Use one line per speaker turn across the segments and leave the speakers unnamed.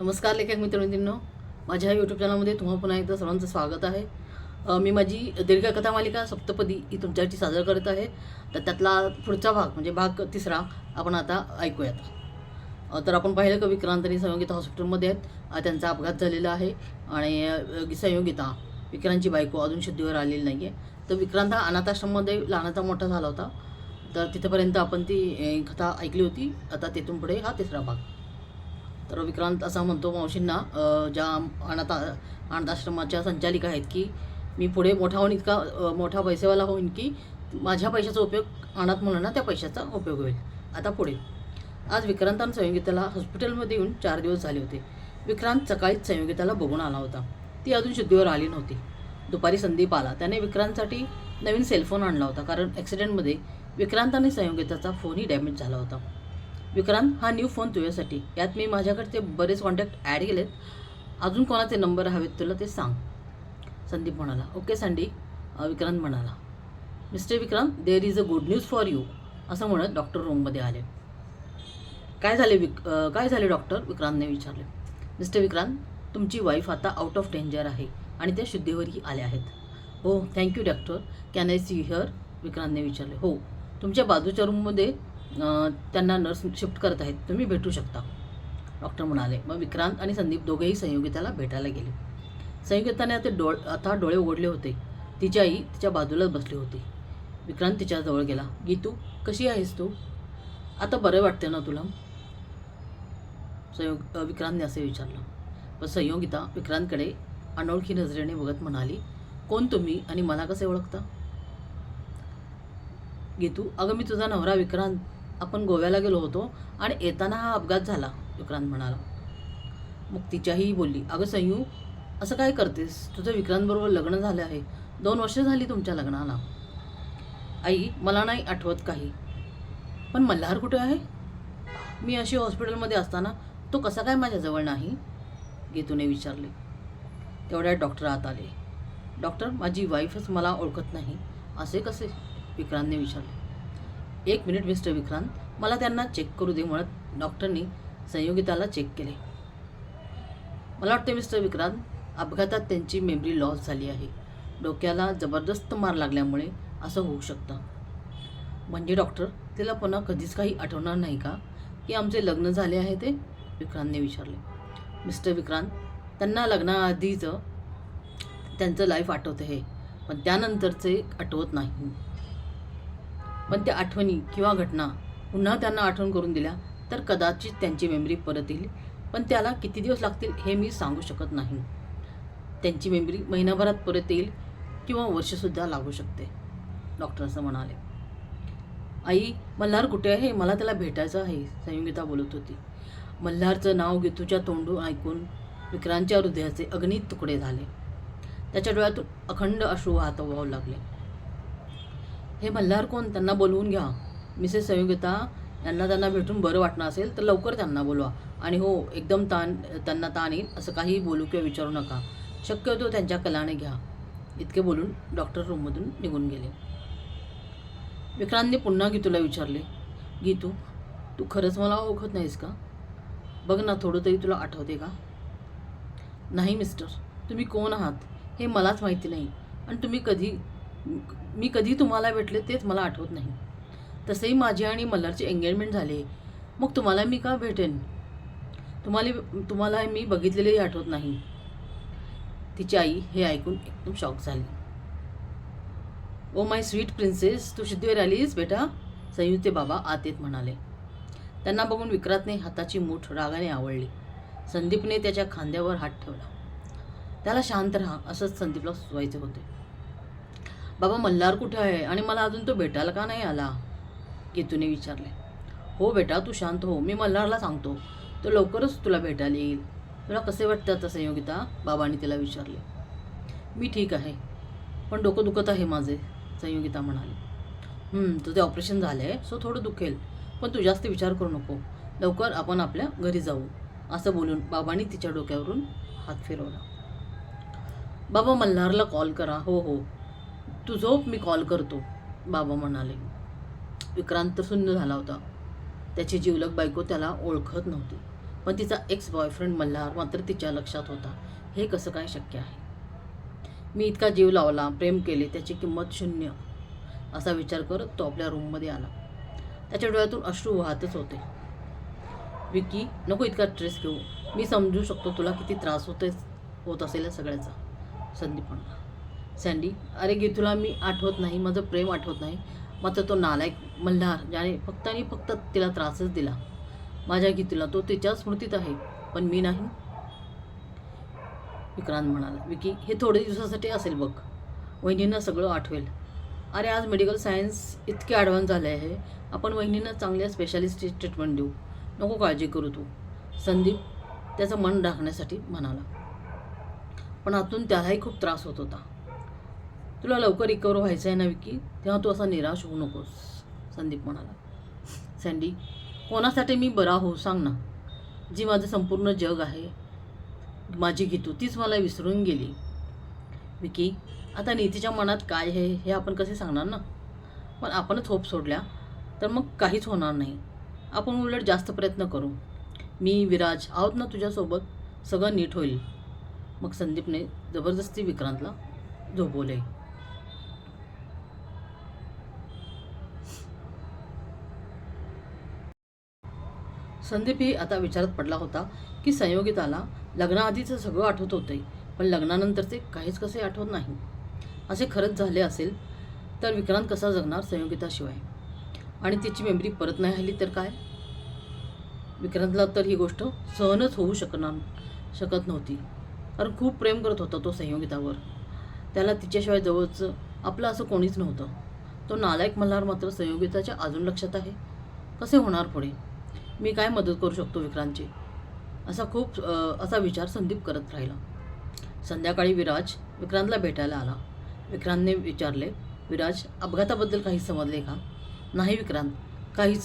नमस्कार लेखक मित्रमैत्रिणींनो. माझ्या यूट्यूब चॅनलमध्ये तुम्हा पुन्हा एकदा सर्वांचं स्वागत आहे. मी माझी दीर्घकथा मालिका सप्तपदी ही तुमच्यासाठी सादर करत आहे. तर त्यातला पुढचा भाग म्हणजे भाग तिसरा आपण आता ऐकूयात. तर आपण पाहिलं का विक्रांत आणि संयोगिता हॉस्पिटलमध्ये आहेत. त्यांचा अपघात झालेला आहे आणि संयोगिता विक्रांतची बायको अजून शुद्धीवर आलेली नाही आहे तर विक्रांत हा अनाथाश्रममध्ये लहानाचा मोठा झाला होता. तर तिथंपर्यंत आपण ती कथा ऐकली होती. आता तिथून पुढे हा तिसरा भाग. तर विक्रांत असा म्हणतो मावशींना ज्या अनाथ अनाथाश्रमाच्या संचालिका आहेत की मी पुढे मोठा होऊन इतका मोठा पैसेवाला होईन की माझ्या पैशाचा उपयोग अनाथ मुलांना त्या पैशाचा उपयोग होईल. आता पुढे. आज विक्रांत आणि संयोगिताला हॉस्पिटलमध्ये येऊन चार दिवस झाले होते. विक्रांत सकाळीच संयोगिताला बघून आला होता. ती अजून शुद्धीवर आली नव्हती. दुपारी संदीप आला. त्याने विक्रांतसाठी नवीन सेलफोन आणला होता कारण ॲक्सिडेंटमध्ये विक्रांत आणि संयोगिताचा फोनही डॅमेज झाला होता. विक्रांत हा न्यू फोन तुझ्यासाठी. यात मी माझ्याकडचे बरेच कॉन्टॅक्ट ॲड केलेत. अजून कोणाचे नंबर हवेत तुला ते सांग. संदीप म्हणाला. ओके सँडी विक्रांत म्हणाला. Mister Vikrant there is a good news for you असं म्हणत डॉक्टर रूममध्ये आले. काय झाले विक काय झाले डॉक्टर विक्रांतने विचारले. मिस्टर विक्रांत तुमची वाईफ आता आउट ऑफ डेंजर आहे आणि त्या शुद्धीवरही आल्या आहेत. हो thank you doctor can I see here विक्रांतने विचारले. हो तुमच्या बाजूच्या रूममध्ये त्यांना नर्स शिफ्ट करत आहेत. तुम्ही भेटू शकता. डॉक्टर म्हणाले. मग विक्रांत आणि संदीप दोघेही संयोगिताला भेटायला गेले. संयोगिताने आता डोळ आता डोळे उघडले होते. तिची आई तिच्या बाजूलाच बसली होती. विक्रांत तिच्याजवळ गेला. गीतू कशी आहेस तू? आता बरं वाटते ना तुला? संयोग विक्रांतने असे विचारलं. पण संयोगिता विक्रांतकडे अनोळखी नजरेने बघत म्हणाली कोण तुम्ही आणि मला कसे ओळखता? गीतू अगं मी तुझा नवरा विक्रांत आपण गोव्याला गेलो होतो आणि येताना हा अपघात झाला विक्रांत म्हणाला. मग तिच्याही बोलली अगं संयू असं काय करतेस? तुझं विक्रांतबरोबर लग्न झालं आहे. दोन वर्ष झाली तुमच्या लग्नाला. आई मला नाही आठवत काही. पण मल्हार कुठे आहे? मी अशी हॉस्पिटलमध्ये असताना तो कसा काय माझ्याजवळ नाही? गीतूने विचारले. तेवढ्यात डॉक्टर आत आले. डॉक्टर माझी वाईफच मला ओळखत नाही. असे कसे? विक्रांतने विचारले. एक मिनिट मिस्टर विक्रांत. मला त्यांना चेक करू दे म्हणत डॉक्टरनी संयोगिताला चेक केले. मला वाटते मिस्टर विक्रांत अपघातात त्यांची मेमरी लॉस झाली आहे. डोक्याला जबरदस्त मार लागल्यामुळे असं होऊ शकतं. म्हणजे डॉक्टर तिला पुन्हा कधीच काही आठवणार नाही का? की आमचे लग्न झाले आहे ते? विक्रांतने विचारले. मिस्टर विक्रांत त्यांना लग्नाआधीचं त्यांचं लाईफ आठवतं हे पण त्यानंतरचे आठवत नाही. पण त्या आठवणी किंवा घटना पुन्हा त्यांना आठवण करून दिल्या तर कदाचित त्यांची मेमरी परत येईल. पण त्याला किती दिवस लागतील हे मी सांगू शकत नाही. त्यांची मेमरी महिनाभरात परत येईल किंवा वर्षसुद्धा लागू शकते डॉक्टर असं म्हणाले. आई मल्हार कुठे आहे? मला त्याला भेटायचं आहे संयोगिता बोलत होती. मल्हारचं नाव गीतूच्या तोंडून ऐकून विक्रांतच्या हृदयाचे अग्नित तुकडे झाले. त्याच्या डोळ्यातून अखंड अश्रू वाहत वाहू लागले. हे मल्हार कोण? त्यांना बोलवून घ्या. मिसेस संयोगिता यांना त्यांना भेटून बरं वाटणं असेल तर लवकर त्यांना बोलवा. आणि हो एकदम ताण त्यांना ताण येईल असं काही बोलू किंवा विचारू नका. शक्यतो त्यांच्या कलाने घ्या. इतके बोलून डॉक्टर रूममधून निघून गेले. विक्रांतने पुन्हा गीतूला विचारले गीतू तू खरंच मला ओळखत नाहीस का? बघ ना थोडं तरी तुला आठवते का? नाही मिस्टर. तुम्ही कोण आहात? हे मलाच माहिती नाही. आणि तुम्ही कधी मी कधी तुम्हाला भेटले तेच मला आठवत नाही. तसेही माझी आणि मल्हारची एंगेजमेंट झाली. मग तुम्हाला मी का भेटेन? तुम्हाला तुम्हाला मी बघितलेलेही आठवत नाही. तिची आई हे ऐकून एकदम शॉक झाली. ओ माय स्वीट प्रिन्सेस तू शुद्धीवर आलीस बेटा? संयुक्ते बाबा आत येत म्हणाले. त्यांना बघून विक्रांतने हाताची मूठ रागाने आवडली संदीपने त्याच्या खांद्यावर हात ठेवला. त्याला शांत राहा असंच संदीपला सुचवायचे होते. बाबा मल्हार कुठे आहे? आणि मला अजून तो भेटायला का नाही आला? केतूने विचारले. हो बेटा तू शांत हो. मी मल्हारला सांगतो. तो लवकरच तुला भेटायला येईल. तुला कसे वाटतं आता संयोगिता बाबांनी तिला विचारले. मी ठीक आहे. पण डोकं दुखत आहे माझे संयोगिता म्हणाली. तुझे ऑपरेशन झाले आहे सो थोडं दुखेल. पण तू जास्त विचार करू नको. लवकर आपण आपल्या घरी जाऊ. असं बोलून बाबांनी तिच्या डोक्यावरून हात फिरवला. बाबा मल्हारला कॉल करा. हो हो. तू झोप मी कॉल करतो. बाबा म्हणाले. विक्रांत तर शून्य झाला होता. त्याची जीवलक बायको त्याला ओळखत नव्हती. पण तिचा एक्स बॉयफ्रेंड मल्हार मात्र तिच्या लक्षात होता. हे कसं काय शक्य आहे? मी इतका जीव लावला प्रेम केले त्याची किंमत शून्य असा विचार करत तो आपल्या रूममध्ये आला. त्याच्या डोळ्यातून अश्रू वाहतच होते. विकी नको इतका स्ट्रेस घेऊ. मी समजू शकतो तुला किती त्रास होते होत असेल या सगळ्याचा संदीप म्हणला. सँडी. अरे गे तुला मी आठवत नाही माझं प्रेम आठवत नाही. मात्र तो नालायक मल्हार ज्याने फक्त आणि फक्त तिला त्रासच दिला. माझ्या गीतूला तो तिच्या स्मृतीत आहे पण मी नाही. विक्रांत म्हणाला विकी हे थोडे दिवसासाठी असेल बघ. वहिनींना सगळं आठवेल. अरे आज मेडिकल सायन्स इतके ॲडव्हान्स झाले आहे. आपण वहिनींना चांगल्या स्पेशालिस्टची ट्रीटमेंट देऊ. नको काळजी करू तू. संदीप त्याचं मन राखण्यासाठी म्हणाला. पण आतून त्यालाही खूप त्रास होत होता. तुला लवकर रिकवर व्हायचं आहे ना विकी तेव्हा तू असा निराश होऊ नकोस संदीप म्हणाला. सँडी कोणासाठी मी बरा हो सांग ना. जी माझं संपूर्ण जग आहे माझी गीतू तीच मला विसरून गेली. विकी आता नीतीच्या मनात काय आहे हे आपण कसे सांगणार ना? पण आपणच होप सोडल्या तर मग काहीच होणार नाही. आपण उलट जास्त प्रयत्न करू. मी विराज आहोत ना तुझ्यासोबत सगळं नीट होईल. मग संदीपने जबरदस्ती विक्रांतला झोपवले. संदीपही आता विचारात पडला होता की संयोगिताला लग्नाआधीचं सगळं आठवत होते पण लग्नानंतरचे काहीच कसे आठवत नाही. असे खरंच झाले असेल तर विक्रांत कसा जगणार संयोगिताशिवाय? आणि तिची मेमरी परत नाही आली तर काय? विक्रांतला तर ही गोष्ट सहनच होऊ शकणार शकत नव्हती. कारण खूप प्रेम करत होता तो संयोगितावर. त्याला तिच्याशिवाय जवळचं आपलं असं कोणीच नव्हतं. तो नालायक मल्हार मात्र संयोगिताच्या अजून लक्षात आहे. कसे होणार पुढे? मी काय मदत करू शकतो विक्रांतची? असा खूप असा विचार संदीप करत राहिला. संध्याकाळी विराज विक्रांतला भेटायला आला. विक्रांतने विचारले विराज अपघाताबद्दल काही समजले का? नाही विक्रांत काहीच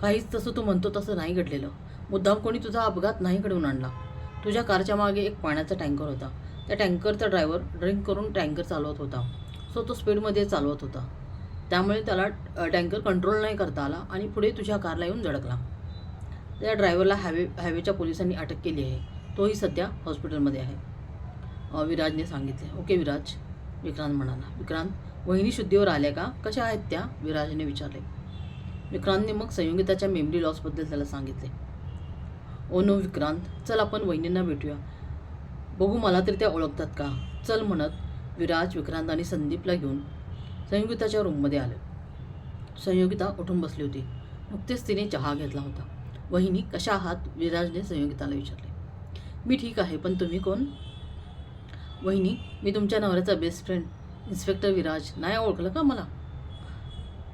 काहीच तसं तू म्हणतो तसं नाही घडलेलं. मुद्दाम कोणी तुझा अपघात नाही घडवून आणला. तुझ्या कारच्या मागे एक पाण्याचा टँकर होता. त्या टँकरचा ड्रायव्हर ड्रिंक करून टँकर चालवत होता. सो तो स्पीडमध्ये चालवत होता. त्यामुळे त्याला टँकर कंट्रोल नाही करता आला आणि पुढे तुझ्या कारला येऊन धडकला. त्या ड्रायव्हरला हायवे हायवेच्या पोलिसांनी अटक केली आहे. तोही सध्या हॉस्पिटलमध्ये आहे. विराजने सांगितले ओके विराज विक्रांत म्हणाला. विक्रांत वहिनी शुद्धीवर आल्या का? कशा आहेत त्या? विराजने विचारले. विक्रांतने मग संयोगिताच्या मेमरी लॉसबद्दल त्याला सांगितले. ओ नो विक्रांत चल आपण वहिनींना भेटूया. बघू मला तरी त्या ओळखतात का? चल म्हणत विराज विक्रांत आणि संदीपला घेऊन संयोगिताच्या रूममध्ये आले. संयोगिता उठून बसली होती. नुकतेच तिने चहा घेतला होता. वहिनी कशा आहात? विराजने संयोगिताला विचारले. मी ठीक आहे पण तुम्ही कोण? वहिनी मी तुमच्या नवऱ्याचा बेस्ट फ्रेंड इन्स्पेक्टर विराज. नाही ओळखलं का मला?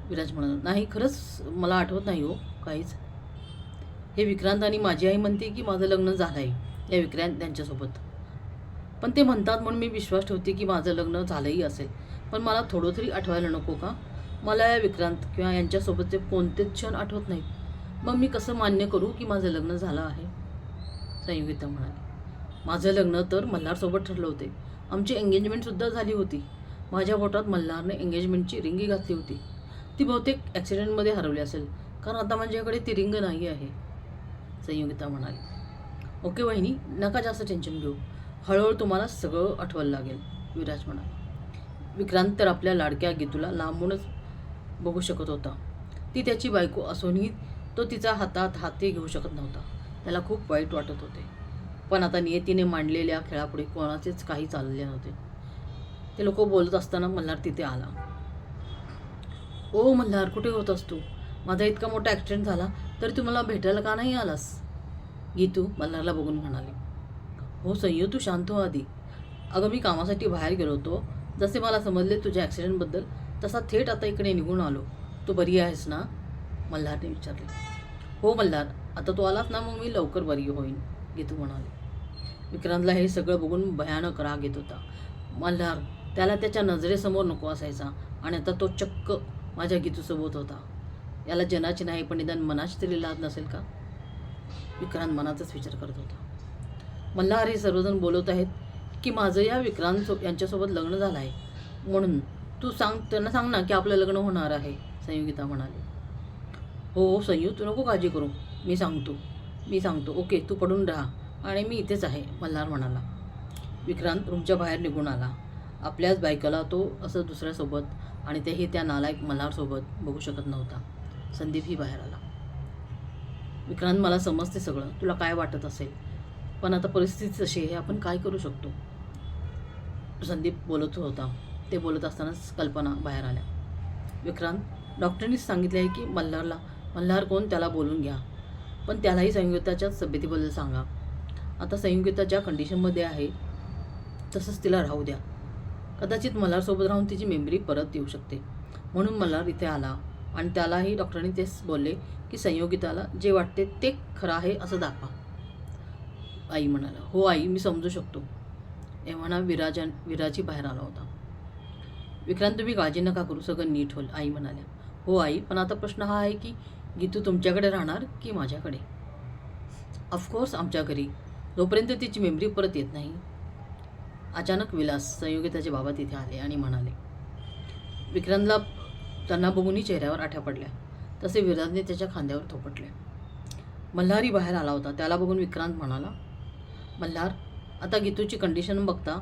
विराज म्हणाला नाही खरंच मला आठवत नाही हो काहीच. हे विक्रांत आणि माझी आई म्हणते की माझं लग्न झालं आहे या विक्रांत त्यांच्यासोबत. पण ते म्हणतात म्हणून मी विश्वास ठेवते की माझं लग्न झालंही असेल. पण मला थोडं तरी आठवायला नको का? मला या विक्रांत किंवा यांच्यासोबतचे कोणतेच क्षण आठवत नाहीत? मग मी कसं मान्य करू की माझं लग्न झालं आहे? संयुगिता म्हणाली. माझं लग्न तर मल्हारसोबत ठरलं होते. आमची एंगेजमेंटसुद्धा झाली होती. माझ्या बोटात मल्हारने एंगेजमेंटची रिंगी घातली होती. ती बहुतेक ॲक्सिडेंटमध्ये हरवली असेल. कारण आता माझ्याकडे ती रिंग नाही आहे. संयुगिता म्हणाली. ओके वहिनी नका जास्त टेन्शन घेऊ. हळूहळू तुम्हाला सगळं आठवायला लागेल विराज म्हणाला. विक्रांत तर आपल्या लाडक्या गीतूला लांबूनच बघू शकत होता. ती त्याची बायको असूनही तो तिचा हातात हाती घेऊ शकत नव्हता. त्याला खूप वाईट वाटत होते. पण आता नियतीने मांडलेल्या खेळापुढे कोणाचेच काही चालले नव्हते. ते लोक बोलत असताना मल्हार तिथे आला. ओ मल्हार कुठे होतास तू? माझा इतका मोठा ॲक्सिडेंट झाला तरी तू मला भेटायला का नाही आलास? गीतू मल्हारला बघून म्हणाले. हो संयू तू शांत हो आधी. अगं मी कामासाठी बाहेर गेलो होतो. जसे मला समजले तुझ्या ॲक्सिडेंटबद्दल तसा थेट आता इकडे निघून आलो. तू बरी आहेस ना? मल्हारने विचारले. हो मल्हार आता तू आलास ना मग मी लवकर बरी होईन गीतू म्हणाले. विक्रांतला हे सगळं बघून भयानक राग येत होता. मल्हार त्याला त्याच्या नजरेसमोर नको असायचा आणि आता तो चक्क माझ्या गीतूसोबत होता. याला जनाची नाही पण निदान मनाची तरी लाज नसेल का? विक्रांत मनातच विचार करत होता. मल्हार हे सर्वजण बोलत आहेत की माझं या विक्रांत सो यांच्यासोबत लग्न झालं आहे म्हणून तू सांग त्यांना सांग ना की आपलं लग्न होणार आहे संयुगिता म्हणाली. हो हो संयू तू नको काळजी करू. मी सांगतो. मी सांगतो. ओके तू पडून राहा. आणि मी इथेच आहे मल्हार म्हणाला. विक्रांत रूमच्या बाहेर निघून आला. आपल्याच बायकाला तो असं दुसऱ्यासोबत आणि तेही त्या नालायक मल्हारसोबत बघू शकत नव्हता. संदीपही बाहेर आला. विक्रांत मला समजते सगळं. तुला काय वाटत असेल? पण आता परिस्थिती तशी आहे आपण काय करू शकतो? संदीप बोलत होता. ते बोलत असतानाच कल्पना बाहेर आल्या. विक्रांत डॉक्टरनीच सांगितले आहे की मल्हारला मल्हार कोण त्याला बोलून घ्या. पण त्यालाही संयुक्ताच्या तब्येतीबद्दल सांगा. आता संयुक्ता ज्या कंडिशनमध्ये आहे तसंच तिला राहू द्या. कदाचित मल्हारसोबत राहून तिची मेमरी परत येऊ शकते. म्हणून मल्हार इथे आला आणि त्यालाही डॉक्टरांनी तेच बोलले की संयोगिताला जे वाटते ते खरं आहे असं दाखवा. आई म्हणाला हो आई मी समजू शकतो. एव्हाना विराजा विराजी बाहेर आला होता. विक्रांत तुम्ही काळजी नका करू सगळं नीट होईल आई म्हणाल्या. हो आई पण आता प्रश्न हा आहे की गीतू तुमच्याकडे राहणार की माझ्याकडे? ऑफकोर्स आमच्या घरी. जोपर्यंत तिची मेमरी परत येत नाही अचानक विलास संयोगिताचे बाबा तिथे आले आणि म्हणाले विक्रांतला त्यांना बघूनही चेहऱ्यावर आठ्या पडल्या. तसे विराजने त्याच्या खांद्यावर थोपटले. मल्हारी बाहेर आला होता. त्याला बघून विक्रांत म्हणाला मल्हार आता गीतूची कंडिशन बघता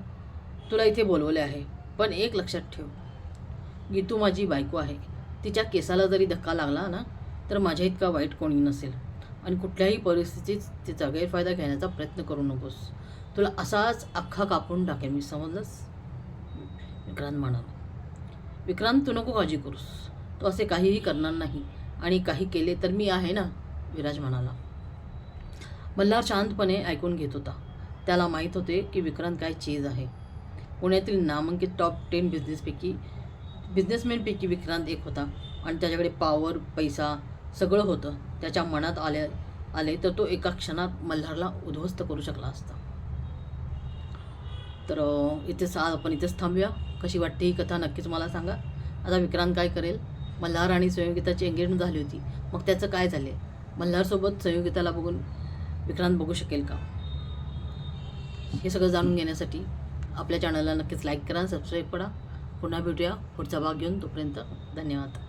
तुला इथे बोलवले आहे पण एक लक्षात ठेव. गीतू माझी बायको आहे. तिच्या केसाला जरी धक्का लागला ना तर माझ्या इतका वाईट कोणी नसेल. आणि कुठल्याही परिस्थितीत तिचा गैरफायदा घेण्याचा प्रयत्न करू नकोस. तुला असाच अख्खा कापून टाकेन मी समजलंच विक्रांत म्हणाला. विक्रांत तू नको काळजी करूस. तो असे काहीही करणार नाही आणि काही केले तर मी आहे ना? विराज म्हणाला. मल्हार शांतपणे ऐकून घेत होता. त्याला माहीत होते की विक्रांत काय चीज आहे. पुण्यातील नामांकित टॉप टेन बिझनेसपैकी बिझनेसमॅनपैकी विक्रांत एक होता. आणि त्याच्याकडे पॉवर पैसा सगळं होतं त्याच्या मनात आले आले तर तो एका क्षणात मल्हारला उद्ध्वस्त करू शकला असता. तर इथेच आज आपण इथेच थांबूया. कशी वाटते ही कथा नक्कीच मला सांगा. आता विक्रांत काय करेल? मल्हार आणि संयोगिताची एंगेजमेंट झाली होती. मग त्याचं काय झाले मल्हारसोबत संयोगिताला बघून विक्रांत बघू शकेल का? हे सगळं जाणून घेण्यासाठी आपल्या चॅनलला नक्कीच लाईक करा सबस्क्राईब करा. पुन्हा भेटूया. पुढचा भाग घेऊन तोपर्यंत धन्यवाद.